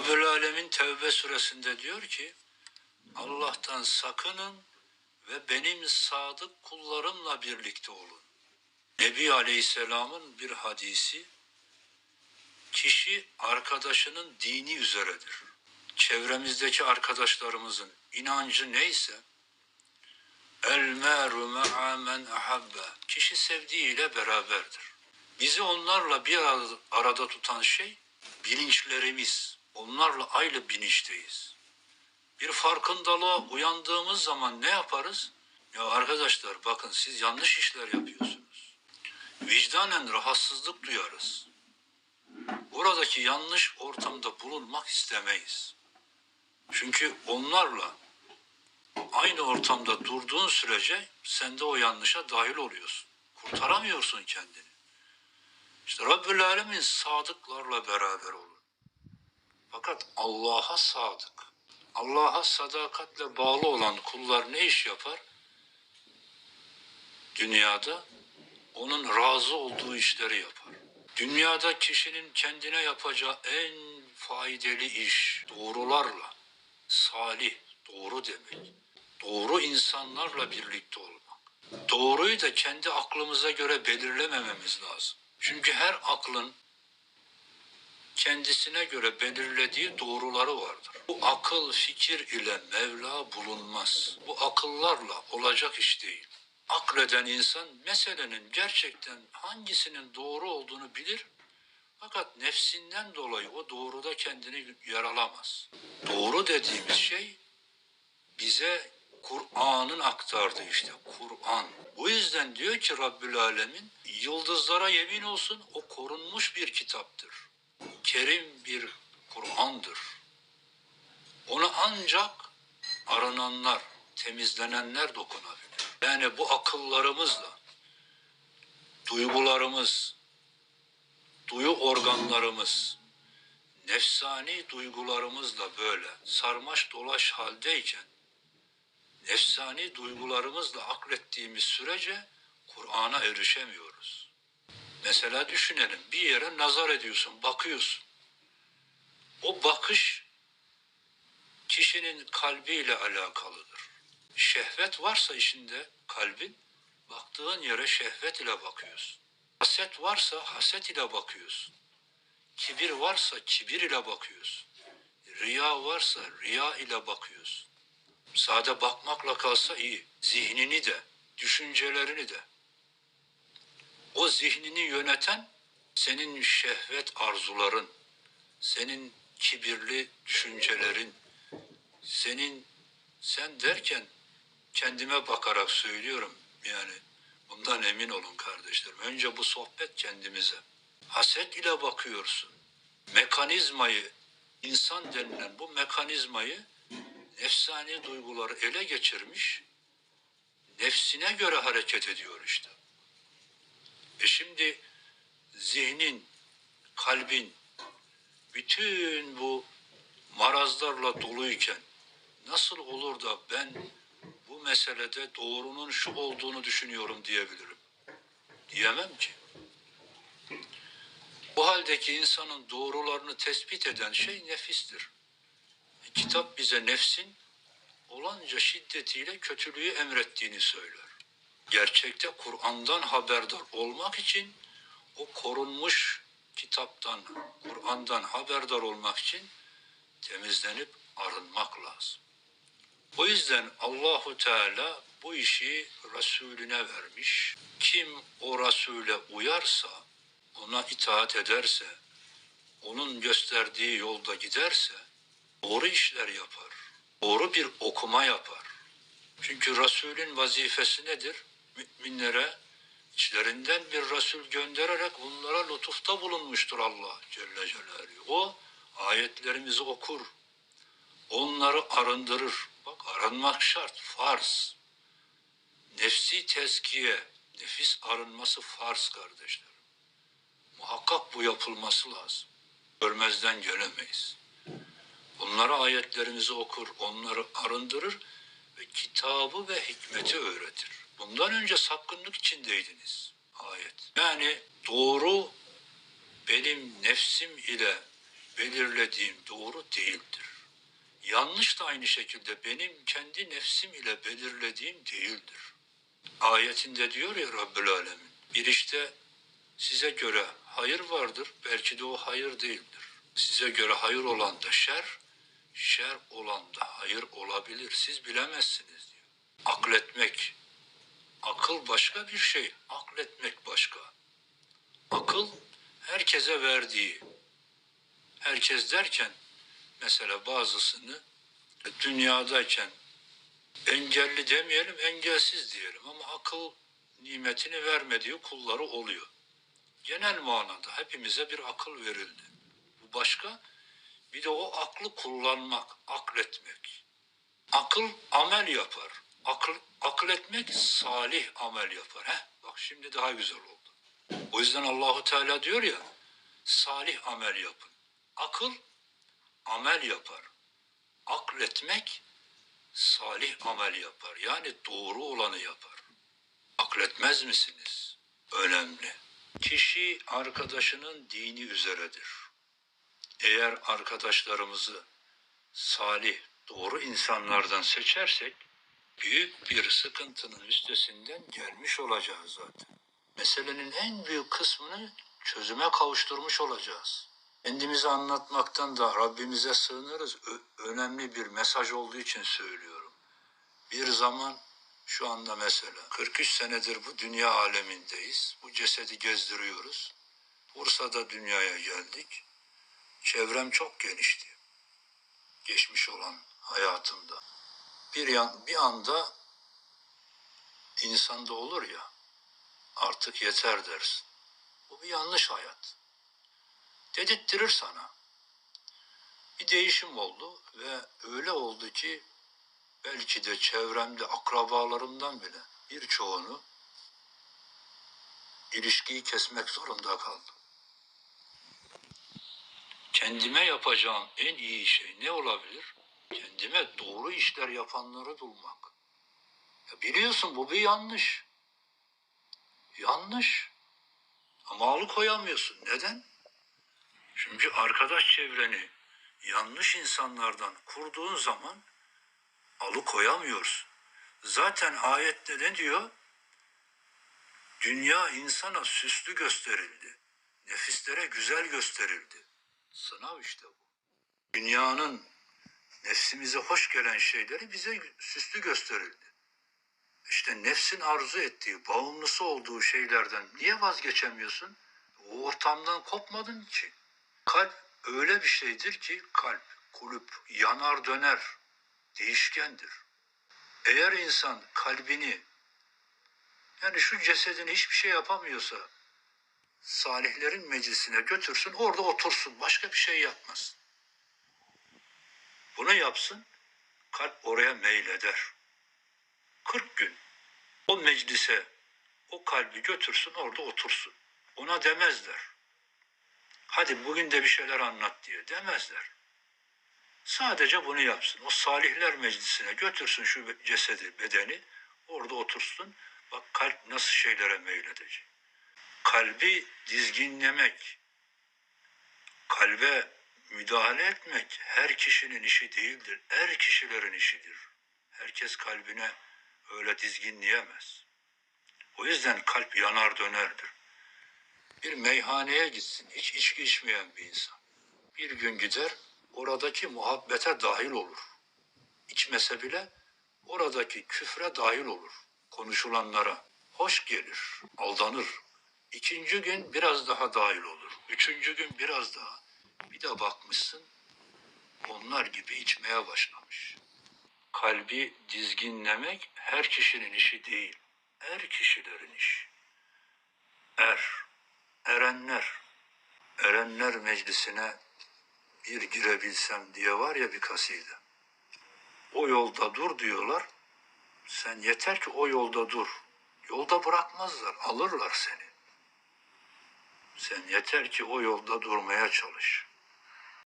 Rabbül Alemin Tevbe suresinde diyor ki Allah'tan sakının ve benim sadık kullarımla birlikte olun. Nebi Aleyhisselam'ın bir hadisi kişi arkadaşının dini üzeredir. Çevremizdeki arkadaşlarımızın inancı neyse el meru ma'a men ahabbe kişi sevdiğiyle beraberdir. Bizi onlarla bir arada, tutan şey bilinçlerimiz. Onlarla aynı bilinçteyiz. Bir farkındalığa uyandığımız zaman ne yaparız? Ya arkadaşlar bakın siz yanlış işler yapıyorsunuz. Vicdanen rahatsızlık duyarız. Buradaki yanlış ortamda bulunmak istemeyiz. Çünkü onlarla aynı ortamda durduğun sürece sen de o yanlışa dahil oluyorsun. Kurtaramıyorsun kendini. İşte Rabbül Alemin sadıklarla beraber olun. Fakat Allah'a sadık, Allah'a sadakatle bağlı olan kullar ne iş yapar? Dünyada onun razı olduğu işleri yapar. Dünyada kişinin kendine yapacağı en faydalı iş doğrularla, salih, doğru demek. Doğru insanlarla birlikte olmak. Doğruyu da kendi aklımıza göre belirlemememiz lazım. Çünkü her aklın kendisine göre belirlediği doğruları vardır. Bu akıl fikir ile Mevla bulunmaz. Bu akıllarla olacak iş değil. Akleden insan meselenin gerçekten hangisinin doğru olduğunu bilir fakat nefsinden dolayı o doğruda kendini yer alamaz. Doğru dediğimiz şey bize Kur'an'ın aktardığı işte Kur'an. Bu yüzden diyor ki Rabbül Alemin yıldızlara yemin olsun o korunmuş bir kitaptır. Kerim bir Kur'an'dır. Ona ancak arınanlar, temizlenenler dokunabilir. Yani bu akıllarımızla, duygularımız, duyu organlarımız, nefsani duygularımızla böyle sarmaş dolaş haldeyken, nefsani duygularımızla aklettiğimiz sürece Kur'an'a erişemiyoruz. Mesela düşünelim bir yere nazar ediyorsun, bakıyorsun. O bakış kişinin kalbiyle alakalıdır. Şehvet varsa içinde kalbin, baktığın yere şehvet ile bakıyorsun. Haset varsa haset ile bakıyorsun. Kibir varsa kibir ile bakıyorsun. Riya varsa riya ile bakıyorsun. Sade bakmakla kalsa iyi. Zihnini de, düşüncelerini de. O zihnini yöneten senin şehvet arzuların, senin kibirli düşüncelerin, senin sen derken kendime bakarak söylüyorum yani bundan emin olun kardeşlerim. Önce bu sohbet kendimize. Haset ile bakıyorsun. Mekanizmayı, insan denilen bu mekanizmayı nefsani duyguları ele geçirmiş, nefsine göre hareket ediyor işte. E şimdi zihnin, kalbin bütün bu marazlarla doluyken nasıl olur da ben bu meselede doğrunun şu olduğunu düşünüyorum diyebilirim? Diyemem ki. Bu haldeki insanın doğrularını tespit eden şey nefistir. Kitap bize nefsin olanca şiddetiyle kötülüğü emrettiğini söyler. Gerçekte Kur'an'dan haberdar olmak için o korunmuş kitaptan, Kur'an'dan haberdar olmak için temizlenip arınmak lazım. O yüzden Allahu Teala bu işi Resulüne vermiş. Kim o Resul'e uyarsa, ona itaat ederse, onun gösterdiği yolda giderse doğru işler yapar. Doğru bir okuma yapar. Çünkü Resulün vazifesi nedir? Müminlere içlerinden bir Resul göndererek onlara lütufta bulunmuştur Allah Celle Celaluhu. O ayetlerimizi okur, onları arındırır. Bak arınmak şart, farz. Nefsi tezkiye, nefis arınması farz kardeşler. Muhakkak bu yapılması lazım. Görmezden gelemeyiz. Onlara ayetlerimizi okur, onları arındırır ve kitabı ve hikmeti öğretir. Bundan önce sapkınlık içindeydiniz. Ayet. Yani doğru benim nefsim ile belirlediğim doğru değildir. Yanlış da aynı şekilde benim kendi nefsim ile belirlediğim değildir. Ayetinde diyor ya Rabbül Alemin, bir işte size göre hayır vardır, belki de o hayır değildir. Size göre hayır olan da şer, şer olan da hayır olabilir. Siz bilemezsiniz diyor. Akletmek, akıl başka bir şey, akletmek başka. Akıl herkese verdiği, herkes derken mesela bazısını dünyadayken engelli demeyelim, engelsiz diyelim ama akıl nimetini vermediği kulları oluyor. Genel manada hepimize bir akıl verildi. Bu başka. Bir de o aklı kullanmak, akletmek. Akıl amel yapar. Akıl, akıl etmek salih amel yapar. Heh, bak şimdi daha güzel oldu. O yüzden Allahu Teala diyor ya, salih amel yapın. Akıl amel yapar. Akletmek salih amel yapar. Yani doğru olanı yapar. Akletmez misiniz? Önemli. Kişi arkadaşının dini üzeredir. Eğer arkadaşlarımızı salih, doğru insanlardan seçersek büyük bir sıkıntının üstesinden gelmiş olacağız zaten. Meselenin en büyük kısmını çözüme kavuşturmuş olacağız. Kendimizi anlatmaktan da Rabbimize sığınırız. Ö- önemli bir mesaj olduğu için söylüyorum. Bir zaman şu anda mesela 43 senedir bu dünya alemindeyiz. Bu cesedi gezdiriyoruz. Bursa'da dünyaya geldik. Çevrem çok genişti. Geçmiş olan hayatımda. Bir, yan, bir anda insanda olur ya artık yeter dersin. Bu bir yanlış hayat. Dedirttirir sana. Bir değişim oldu ve öyle oldu ki belki de çevremde akrabalarımdan bile birçoğunu ilişkiyi kesmek zorunda kaldım. Kendime yapacağım en iyi şey ne olabilir? Kendime doğru işler yapanları bulmak. Ya biliyorsun bu bir yanlış. Yanlış. Ama alıkoyamıyorsun. Neden? Çünkü arkadaş çevreni yanlış insanlardan kurduğun zaman alıkoyamıyorsun. Zaten ayette ne diyor? Dünya insana süslü gösterildi. Nefislere güzel gösterildi. Sınav işte bu. Dünyanın nefsimize hoş gelen şeyleri bize süslü gösterildi. İşte nefsin arzu ettiği, bağımlısı olduğu şeylerden niye vazgeçemiyorsun? O ortamdan kopmadın ki. Kalp öyle bir şeydir ki kalp, kulüp yanar döner, değişkendir. Eğer insan kalbini yani şu cesedini hiçbir şey yapamıyorsa salihlerin meclisine götürsün orada otursun başka bir şey yapmasın. Bunu yapsın kalp oraya meyleder. 40 gün o meclise o kalbi götürsün orada otursun. Ona demezler. Hadi bugün de bir şeyler anlat diye demezler. Sadece bunu yapsın. O salihler meclisine götürsün şu cesedi, bedeni. Orada otursun. Bak kalp nasıl şeylere meyledecek. Kalbi dizginlemek, kalbe müdahale etmek her kişinin işi değildir. Er kişilerin işidir. Herkes kalbine öyle dizginleyemez. O yüzden kalp yanar dönerdir. Bir meyhaneye gitsin, hiç içki içmeyen bir insan. Bir gün gider, oradaki muhabbete dahil olur. İçmese bile oradaki küfre dahil olur. Konuşulanlara hoş gelir, aldanır. İkinci gün biraz daha dahil olur. Üçüncü gün biraz daha. Bir de bakmışsın onlar gibi içmeye başlamış. Kalbi dizginlemek her kişinin işi değil. Er kişilerin işi. Er, erenler. Erenler meclisine bir girebilsem diye var ya bir kaside. O yolda dur diyorlar. Sen yeter ki o yolda dur. Yolda bırakmazlar, alırlar seni. Sen yeter ki o yolda durmaya çalış.